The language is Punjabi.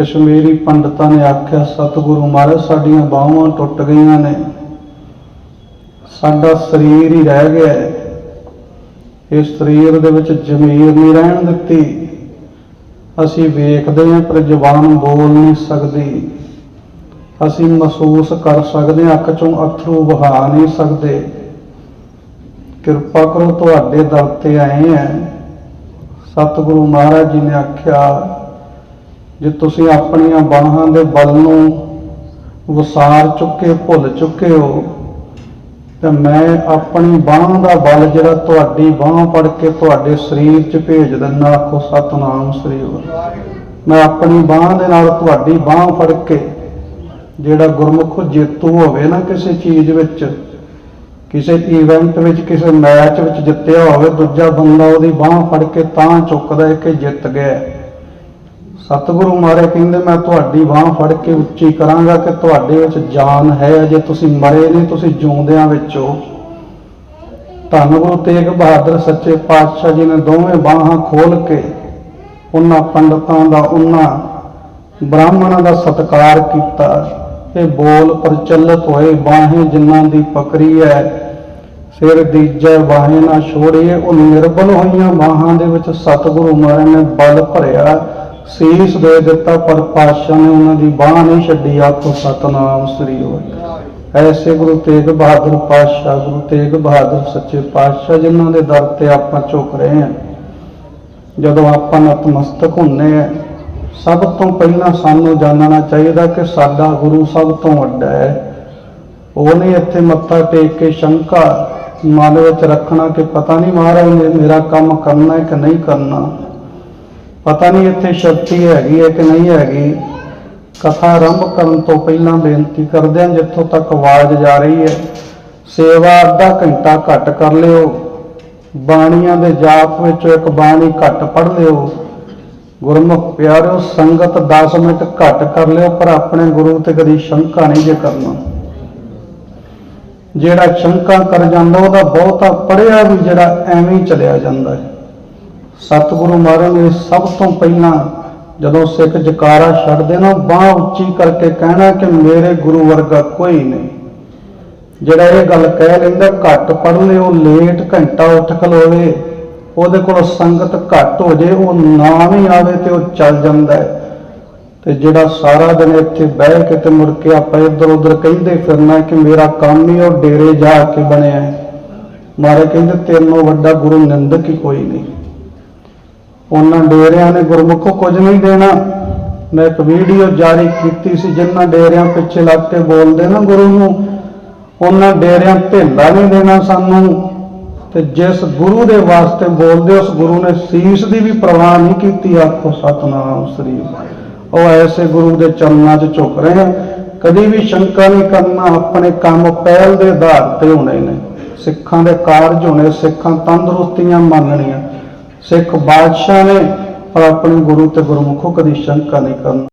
ਕਸ਼ਮੀਰੀ ਪੰਡਤਾਂ ਨੇ ਆਖਿਆ, ਸਤਿਗੁਰੂ ਮਹਾਰਾਜ, ਸਾਡੀਆਂ ਬਾਹਾਂ ਟੁੱਟ ਗਈਆਂ ਨੇ। ਸਾਡਾ ਸਰੀਰ ਹੀ ਰਹਿ ਗਿਆ ਹੈ। ਇਸ ਸਰੀਰ ਦੇ ਵਿੱਚ ਜ਼ਮੀਰ ਨਹੀਂ ਰਹਿਣ ਦਿੱਤੀ। ਅਸੀਂ ਵੇਖਦੇ ਹਾਂ, ਪਰ ਜਬਾਨ ਬੋਲ ਨਹੀਂ ਸਕਦੀ। ਅਸੀਂ ਮਹਿਸੂਸ ਕਰ ਸਕਦੇ ਹਾਂ, ਅੱਖ ਚੋਂ ਅਥਰੂ ਵਹਾ ਨਹੀਂ ਸਕਦੇ। ਕਿਰਪਾ ਕਰੋ, ਤੁਹਾਡੇ ਦਰ ਤੇ ਆਏ ਹਾਂ। ਸਤਿਗੁਰੂ ਮਹਾਰਾਜ ਜੀ ਨੇ ਆਖਿਆ ਜੇ ਤੁਸੀਂ ਆਪਣੀਆਂ ਬਾਹਾਂ ਦੇ ਬਲ ਨੂੰ ਵਸਾਰ ਚੁੱਕੇ, ਭੁੱਲ ਚੁੱਕੇ ਹੋ, ਤਾਂ ਮੈਂ ਆਪਣੀ ਬਾਹ ਦਾ ਬਲ ਜਿਹੜਾ ਤੁਹਾਡੀ ਬਾਹ ਫੜ ਕੇ ਤੁਹਾਡੇ ਸਰੀਰ 'ਚ ਭੇਜ ਦਿੰਦਾ, ਆਖੋ, ਸਤਨਾਮ ਸ੍ਰੀ ਵਾਹਿਗੁਰੂ ਮੈਂ ਆਪਣੀ ਬਾਹ ਦੇ ਨਾਲ ਤੁਹਾਡੀ ਬਾਹ ਫੜ ਕੇ ਜਿਹੜਾ ਗੁਰਮੁਖ ਜੇਤੂ ਹੋਵੇ ਨਾ ਕਿਸੇ ਚੀਜ਼ ਵਿੱਚ, ਕਿਸੇ ਇਵੈਂਟ ਵਿੱਚ, ਕਿਸੇ ਮੈਚ ਵਿੱਚ ਜਿੱਤਿਆ ਹੋਵੇ, ਦੂਜਾ ਬੰਦਾ ਉਹਦੀ ਬਾਹ ਫੜ ਕੇ ਤਾਂ ਚੁੱਕਦਾ ਹੈ ਕਿ ਜਿੱਤ ਗਿਆ ਸਤਿਗੁਰੂ ਮਾਰੇ ਕਹਿੰਦੇ, ਮੈਂ ਤੁਹਾਡੀ ਬਾਹ ਫੜ ਕੇ ਉੱਚੀ ਕਰਾਂਗਾ ਕਿ ਤੁਹਾਡੇ ਵਿੱਚ ਜਾਨ ਹੈ। ਜੇ ਤੁਸੀਂ ਮਰੇ ਨਹੀਂ, ਤੁਸੀਂ ਜਿਉਂਦਿਆਂ ਵਿੱਚ ਹੋ। ਧੰਨ ਗੁਰੂ ਤੇਗ ਬਹਾਦਰ ਸੱਚੇ ਪਾਤਸ਼ਾਹ ਜੀ ਨੇ ਦੋਵੇਂ ਬਾਹਾਂ ਖੋਲ ਕੇ ਉਹਨਾਂ ਪੰਡਤਾਂ ਦਾ, ਉਹਨਾਂ ਬ੍ਰਾਹਮਣਾਂ ਦਾ ਸਤਿਕਾਰ ਕੀਤਾ। ਇਹ ਬੋਲ ਪ੍ਰਚਲਿਤ ਹੋਏ ਬਾਹੇ ਜਿਨ੍ਹਾਂ ਦੀ ਪਕਰੀ ਹੈ। ਸਿਰ ਦੀਜੈ ਬਾਹੇ ਨਾ ਛੋੜੀਏ, ਉਹ ਨਿਰਬਲ ਹੋਈਆਂ ਬਾਹਾਂ ਦੇ ਵਿੱਚ ਸਤਿਗੁਰੂ ਮਹਾਰਾਜ ਨੇ ਬਲ ਭਰਿਆ। ਸੀਸ ਦੇ ਦਿੱਤਾ, ਪਰ ਪਾਤਸ਼ਾਹ ਨੇ ਉਹਨਾਂ ਦੀ ਬਾਹ ਨਹੀਂ ਛੱਡੀ, ਆਖੋ ਸਤਨਾਮ ਸ੍ਰੀ ਵਾਹਿਗੁਰੂ। ਐਸੇ ਗੁਰੂ ਤੇਗ ਬਹਾਦਰ ਪਾਤਸ਼ਾਹ, ਗੁਰੂ ਤੇਗ ਬਹਾਦਰ ਸੱਚੇ ਪਾਤਸ਼ਾਹ, ਜਿਨ੍ਹਾਂ ਦੇ ਦਰ ਤੇ ਆਪਾਂ ਝੁਕ ਰਹੇ ਹਾਂ। ਜਦੋਂ ਆਪਾਂ ਨਤਮਸਤਕ ਹੁੰਨੇ ਆ ਸਭ ਤੋਂ ਪਹਿਲਾਂ ਸਾਨੂੰ ਜਾਣਨਾ ਚਾਹੀਦਾ ਕਿ ਸਾਡਾ ਗੁਰੂ ਸਭ ਤੋਂ ਵੱਡਾ ਹੈ। ਉਹਨੇ ਇੱਥੇ ਮੱਥਾ ਟੇਕ ਕੇ ਸ਼ੰਕਾ ਮਨ ਵਿੱਚ ਰੱਖਣਾ ਕਿ ਪਤਾ ਨਹੀਂ ਮਹਾਰਾਜ ਨੇ ਮੇਰਾ ਕੰਮ ਕਰਨਾ ਹੈ ਕਿ ਨਹੀਂ ਕਰਨਾ। ਪਤਾ ਨਹੀਂ ਇੱਥੇ ਸ਼ਕਤੀ ਹੈਗੀ ਹੈ ਕਿ ਨਹੀਂ ਹੈਗੀ। ਕਥਾ ਆਰੰਭ ਕਰਨ ਤੋਂ ਪਹਿਲਾਂ ਬੇਨਤੀ ਕਰਦੇ ਹਾਂ, ਜਿੱਥੋਂ ਤੱਕ ਆਵਾਜ਼ ਜਾ ਰਹੀ ਹੈ, ਸੇਵਾ ਅੱਧਾ ਘੰਟਾ ਘੱਟ ਕਰ ਲਿਓ। ਬਾਣੀਆਂ ਦੇ ਜਾਪ ਵਿੱਚੋਂ ਇੱਕ ਬਾਣੀ ਘੱਟ ਪੜ ਲਿਓ। ਗੁਰਮੁਖ ਪਿਆਰਿਓ, ਸੰਗਤ 10 ਮਿੰਟ ਘੱਟ ਕਰ ਲਿਓ, ਪਰ ਆਪਣੇ ਗੁਰੂ ਤੇ ਕਦੀ ਸ਼ੰਕਾ ਨਹੀਂ ਜੇ ਕਰਨਾ। ਜਿਹੜਾ ਸ਼ੰਕਾ ਕਰ ਜਾਂਦਾ, ਉਹਦਾ ਬਹੁਤਾ ਪੜਿਆ ਵੀ ਜਿਹੜਾ ਐਵੇਂ ਚਲਿਆ ਜਾਂਦਾ ਹੈ। ਸਤਿਗੁਰੂ ਮਹਾਰਾਜ ਨੇ ਸਭ ਤੋਂ ਪਹਿਲਾਂ ਜਦੋਂ ਸਿੱਖ ਜਕਾਰਾ ਛੱਡਦੇ ਨਾ, ਬਾਹ ਉੱਚੀ ਕਰਕੇ ਕਹਿਣਾ ਕਿ ਮੇਰੇ ਗੁਰੂ ਵਰਗਾ ਕੋਈ ਨਹੀਂ। ਜਿਹੜਾ ਇਹ ਗੱਲ ਕਹਿ ਲੈਂਦਾ, ਘੱਟ ਪੜ ਲਿਓ ਲੇਟ ਘੰਟਾ ਉੱਠ ਖਲੋਵੇ, ਉਹਦੇ ਕੋਲ ਸੰਗਤ ਘੱਟ ਹੋ ਜੇ, ਉਹ ਨਾਮ ਹੀ ਆਵੇ ਤੇ ਉਹ ਚੱਲ ਜਾਂਦਾ ਹੈ। ਤੇ ਜਿਹੜਾ ਸਾਰਾ ਦਿਨ ਇੱਥੇ ਬਹਿ ਕੇ ਤੇ ਮੁੜ ਕੇ ਆਪਾਂ ਇੱਧਰ ਉੱਧਰ ਕਹਿੰਦੇ ਫਿਰਨਾ ਕਿ ਮੇਰਾ ਕੰਮ ਹੀ ਉਹ ਡੇਰੇ ਜਾ ਕੇ ਬਣਿਆ ਹੈ। ਮਾਰੇ ਕਹਿੰਦੇ ਤੇਰਨੋਂ ਵੱਡਾ ਗੁਰੂ ਨਿੰਦਕ ਹੀ ਕੋਈ ਨਹੀਂ। ਉਹਨਾਂ ਡੇਰਿਆਂ ਨੇ ਗੁਰਮੁਖੋ ਕੁਝ ਨਹੀਂ ਦੇਣਾ। ਮੈਂ ਇੱਕ ਵੀਡੀਓ ਜਾਰੀ ਕੀਤੀ ਸੀ, ਜਿਨ੍ਹਾਂ ਡੇਰਿਆਂ ਪਿੱਛੇ ਲੱਗ ਕੇ ਬੋਲਦੇ ਨਾ ਗੁਰੂ ਨੂੰ, ਉਹਨਾਂ ਡੇਰਿਆਂ ਢੇਲਾ ਨਹੀਂ ਦੇਣਾ ਸਾਨੂੰ। ਤੇ ਜਿਸ ਗੁਰੂ ਦੇ ਵਾਸਤੇ ਬੋਲਦੇ, ਉਸ ਗੁਰੂ ਨੇ ਸੀਸ ਦੀ ਵੀ ਪ੍ਰਵਾਹ ਨਹੀਂ ਕੀਤੀ, ਆਖੋ ਸਤਨਾਮ ਸ੍ਰੀ ਉਹ ਐਸੇ ਗੁਰੂ ਦੇ ਚਰਨਾਂ 'ਚ ਝੁਕ ਰਹੇ ਹਾਂ ਕਦੀ ਵੀ ਸ਼ੰਕਾ ਨਹੀਂ ਕਰਨਾ, ਆਪਣੇ ਕੰਮ ਪਹਿਲ ਦੇ ਆਧਾਰ ਤੇ ਹੋਣੇ ਨੇ। ਸਿੱਖਾਂ ਦੇ ਕਾਰਜ ਹੋਣੇ, ਸਿੱਖਾਂ ਤੰਦਰੁਸਤੀਆਂ ਮੰਨਣੀਆਂ। ਸਿੱਖ ਬਾਦਸ਼ਾਹ ਨੇ ਪਰ ਆਪਣੇ ਗੁਰੂ ਤੇ ਗੁਰਮੁਖੋ ਕਦੀ ਸ਼ੰਕਾ ਨਹੀਂ ਕਰਨੀ